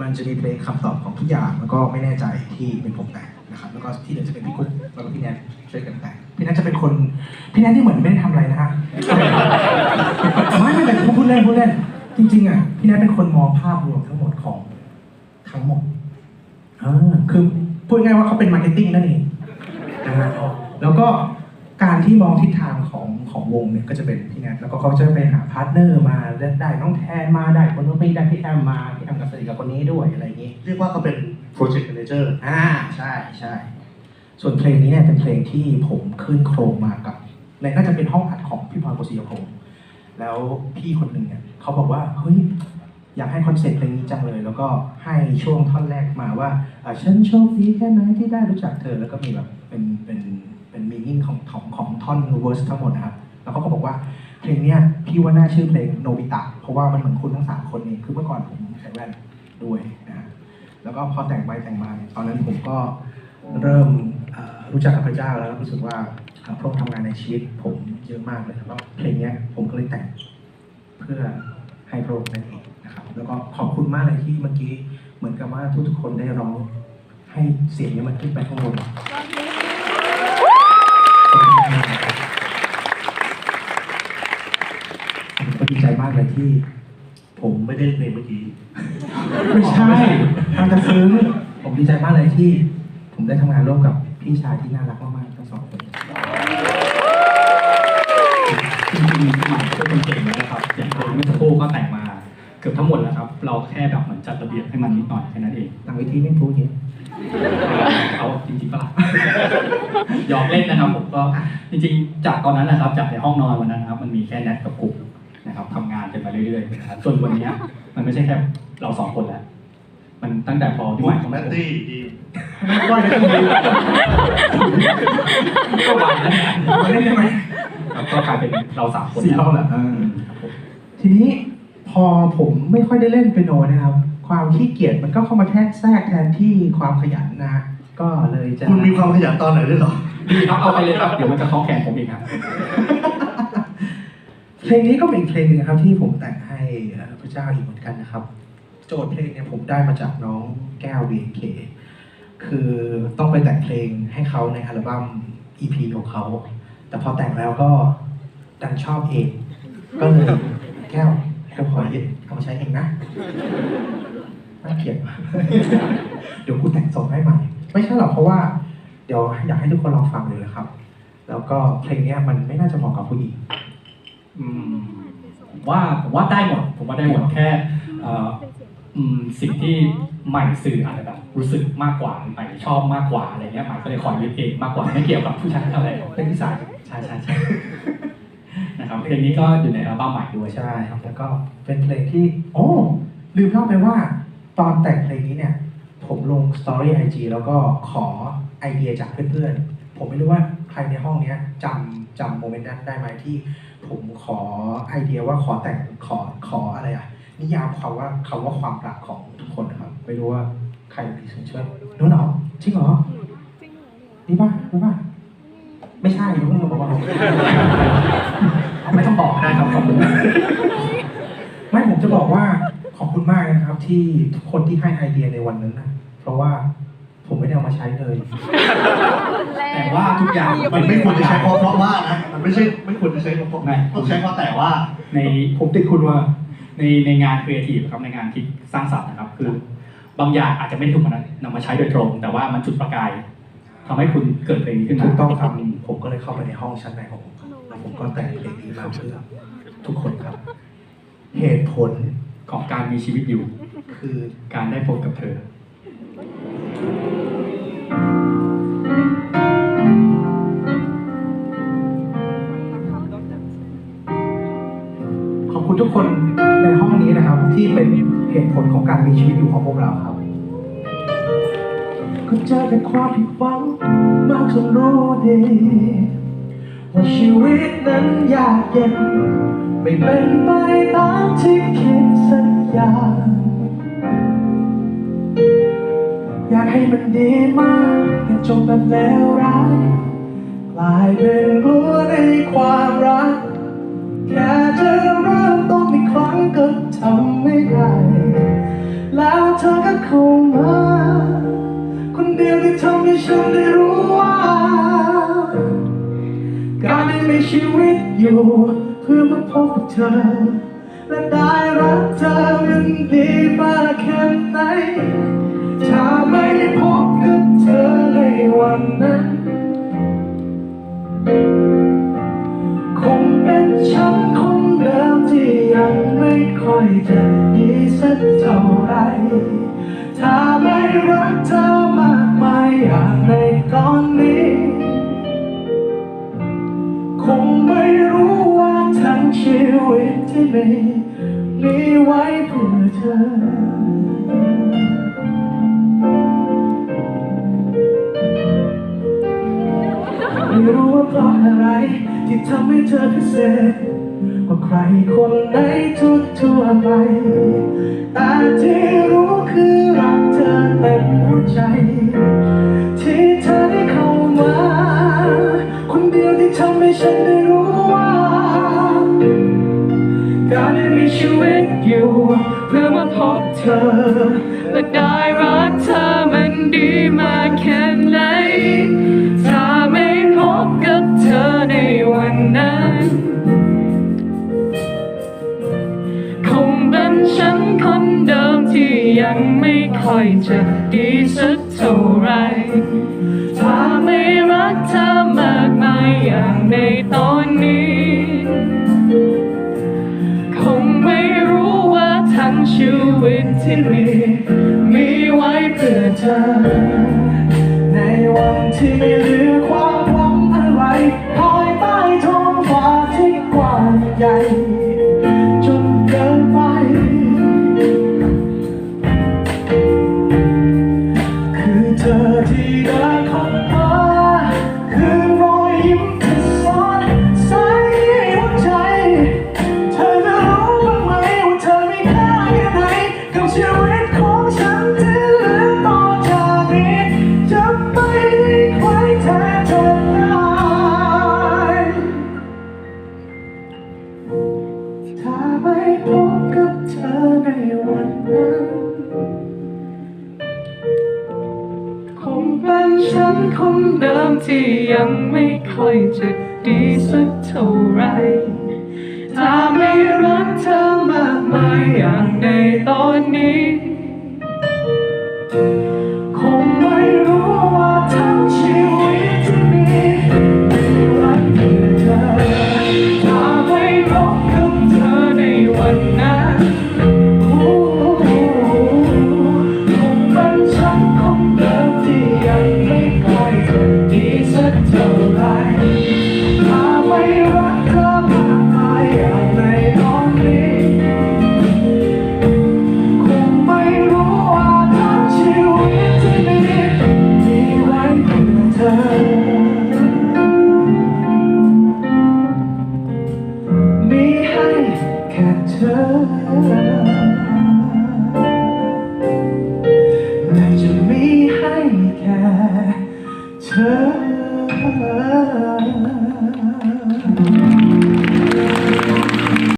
มันจะมีเพลงคำตอบของทุกอย่างแล้วก็ไม่แน่ใจที่เป็นผมแต่งนะครับแล้วก็ที่เหลือจะเป็นพี่กุ๊กแล้วก็พี่แนทช่วยกันแต่งพี่แนทจะเป็นคนพี่แนทที่เหมือนไม่ได้ทำอะไรนะฮะไม่ไม่แต่พูดเล่นพูดเล่นจริงๆอะพี่แนทเป็นคนมองภาพรวมทั้งหมดของทั้งหมดอ่าคือพูดง่ายว่าเขาเป็นมาร์เก็ตติ้งนั่นเองนะฮะแล้วก็การที่มองทิศทางของของวงเนี่ยก็จะเป็นพี่แนทแล้วก็เขาจะไปหาพาร์ทเนอร์มาได้ได้น้องแทนมาได้คนนู้นไม่ได้พี่แอมมา พี่แอมกับสนิทกับคนนี้ด้วยอะไรอย่างนี้ เรียกว่าเขาเป็นโปรเจกต์แมเนเจอร์อ่าใช่ใช่ส่วนเพลงนี้เนี่ยเป็นเพลงที่ผมขึ้นโครงมากับในน่าจะเป็นห้องอัดของพี่พรโกศิยพงศ์แล้วพี่คนหนึ่งเนี่ยเขาบอกว่าเฮ้ยอยากให้คอนเซ็ปต์เพลงนี้จังเลย แล้วก็ให้ช่วงท่อนแรกมาว่าอ่าฉันโชคดีแค่ไหนที่ได้รู้จักเธอ แล้วก็มีแบบเป็นเป็นเป็นมีนิ่งของของของท่อนเวอร์สทั้งหมดนะครับ แล้วเขาก็บอกว่า เพลงเนี้ยพี่ว่าน่าชื่อเพลงโนบิตะเพราะว่ามันเหมือนคุณทั้งสามคนเองคือเมื่อก่อนผมใส่แว่นด้วยนะแล้วก็พอแต่งไปแต่งมาเนี่ยตอนนั้นผมก็เริ่มรู้จักกับพระเจ้าแล้วรู้สึกว่าพระองค์ทำงานในชีวิตผมเยอะมากเลยแล้วเพลงเนี้ยผมก็เลยแต่งเพื่อให้พระองค์นั่นเองนะครับ แล้วก็ขอบคุณมากเลยที่เมื่อกี้เหมือนกับว่าทุกๆคนได้ร้องให้เสียงเนี้มันขึ้นไปข้างบน มากเลยที่ ผมไม่ได้เพลงเมื่อกี้ไม่ใช่ทำจะซึ้งผมดีใจมากเลยที่ ผมได้ทำงานร่วมกับพี่ชายที่น่ารักมากๆทั้งสองคนจริงๆพี่ใหม่ก็เป็นเก่งแล้วนะครับอย่างเพลงเมื่อสักครู่ก็แต่งมาเกือบทั้งหมดแล้วครับ เราแค่แบบเหมือนจัดระเบียบให้มันนิดหน่อยแค่นั้นเองหลังเวิธีไม่พูดเยอะเอาจริงๆก็ล่ะหยอกเล่นนะครับผมก็จริงๆ จากตอนนั้นนะครับจากในห้องนอนวันนั้นนะครับ มันมีแค่แนทกับกุ๊ก นะครับทำงานกันมาเรื่อยๆนะครับจนวันเนี้ยมันไม่ใช่แค่เราสองคนแล้วมันตั้งแต่พอพี่ใหม่แมตตี้ดีก็เลยต้องมีก็วางแล้วเนี่ยมาเล่นได้ไหมครับก็กลายเป็นเราสามคนสี่รอบแล้วอืมครับผมทีนี้พอผมไม่ค่อยได้เล่นเปียโนนะครับ ความขี้เกียจมันก็เข้ามาแทรกแทรกแทนที่ความขยันนะฮะก็เลยจะคุณมีความขยันตอนไหนด้วยเหรอดีครับเอาไปเลยครับเดี๋ยวมันจะคล้องแขนผมอีกครับ เพลงนี้ก็เป็นอีกเพลงหนึ่งนะครับ ที่ผมแต่งให้พระเจ้าอีกเหมือนกันนะครับ โจทย์เพลงเนี่ยผมได้มาจากน้องแก้ว BNK คือต้องไปแต่งเพลงให้เขาในอัลบั้ม EP ของเขา แต่พอแต่งแล้วก็ดันชอบเอง ก็เลยแก้วผมขอยึดเอามาใช้เองนะน่าเกลียดเดี๋ยวกูแต่งส่งให้ใหม่ ไม่ใช่หรอกเพราะว่า เดี๋ยวอยากให้ทุกคนลองฟังเลยนะครับ แล้วก็เพลงนี้มันไม่น่าจะเหมาะกับผู้หญิง อืมผมว่าผมว่าได้หมด ผมว่าได้หมดแค่เอ่ออืมสิ่งที่ใหม่สื่ออาจจะแบบรู้สึกมากกว่าใหม่ชอบมากกว่าอะไรเงี้ยใหม่ก็เลยคอยยึดเองมากกว่าไม่เกี่ยวกับผู้ชายอะไรเป็นที่สายใช่ใช่ใช่นะครับเพลงนี้ก็อยู่ในอัลบั้มใหม่ด้วยใช่ครับแล้วก็เป็นเพลงที่ โอ้ลืมเล่าไปว่า ตอนแต่งเพลงนี้เนี่ย ผมลงสตอรี่ไอจีแล้วก็ขอไอเดียจากเพื่อนๆ ผมไม่รู้ว่าใครในห้องเนี้ยจำจำโมเมนต์นั้นได้ไหมที่ ผมขอไอเดียว่าขอแต่งขอขออะไรอะนิยามความว่าคำว่าความรักของทุกคนนะครับ ไม่รู้ว่าใครมีส่วนช่วยนู้นเหรอจริงเหรอนี่ป่ะนี่ป่ะไม่ใช่อย่าเพิ่งมบอกว่าผมไม่ต้องบอกได้ครับขอบคุณไม่ผมจะบอกว่าขอบคุณมากนะครับ ที่ทุกคนที่ให้ไอเดียในวันนั้นนะเพราะว่า ใช้เลย แต่ว่าทุกอย่างมันไม่ควรจะใช้เพราะเพราะว่านะมันไม่ใช่ไม่ควรจะใช้เพราะเพราะไม่ต้องใช้เพราะแต่ว่า ในผมติดคุณว่า ในในงานครีเอทีฟครับในงานคิดสร้างสรรค์นะครับ คือบางอย่างอาจจะไม่ได้ถูกนำมาใช้โดยตรง แต่ว่ามันจุดประกายทำให้คุณเกิดเพลงนี้ขึ้นมาถูกต้องครับผมก็เลยเข้าไปในห้องชั้นในของผมแล้วผมก็แต่งเพลงนี้มาเพื่อทุกคนครับ เหตุผลของการมีชีวิตอยู่ คือการได้พบกับเธอ คุณทุกคนในห้องนี้นะครับ ที่เป็นเหตุผลของการมีชีวิตอยู่ของพวกเราครับก็เจอแต่ความผิดหวังมากจนรู้ดีว่าชีวิตนั้นยากเย็น ไม่เป็นไปตามที่คิดสัญญาอยากให้มันดีมากแต่จบแบบเลวร้ายกลายเป็นกลัวใน อยู่เพื่อมาพบกับเธอ และได้รักเธอมันดีมากแค่ไหน ถ้าไม่พบกับเธอในวันนั้น คงเป็นฉันคนเดิมที่ยังไม่ค่อยจะดีสักเท่าไหรถ้าไม่รักเธอมากมายอย่างในตอนนี้ มีมีไว้เพื่อเธอ ไม่รู้ว่าเพราะอะไร ที่ทำให้เธอพิเศษกว่าใครคนไหนทุกทั่วไปแต่ที่รู้คือรักเธอเต็มหัวใจ เธอ และได้รักเธอมันดีมากแค่ไหน ถ้าไม่พบกับเธอในวันนั้น คงเป็นฉันคนเดิมที่ยังไม่ค่อยจะดีสักเท่าไร ถ้าไม่รักเธอมากมายอย่างในตอนนี้ ที่มี มีไว้เพื่อเธอ ในวันที่ไม่เหลือความหวังอะไรภายใต้ท้องฟ้าที่กว้างใหญ่ จนเกินไป คือเธอที่ได้ ไม่ค่อยจะดีสักเท่าไรถ้าไม่รักเธอมากมายอย่างในตอนนี้ แค่เธอ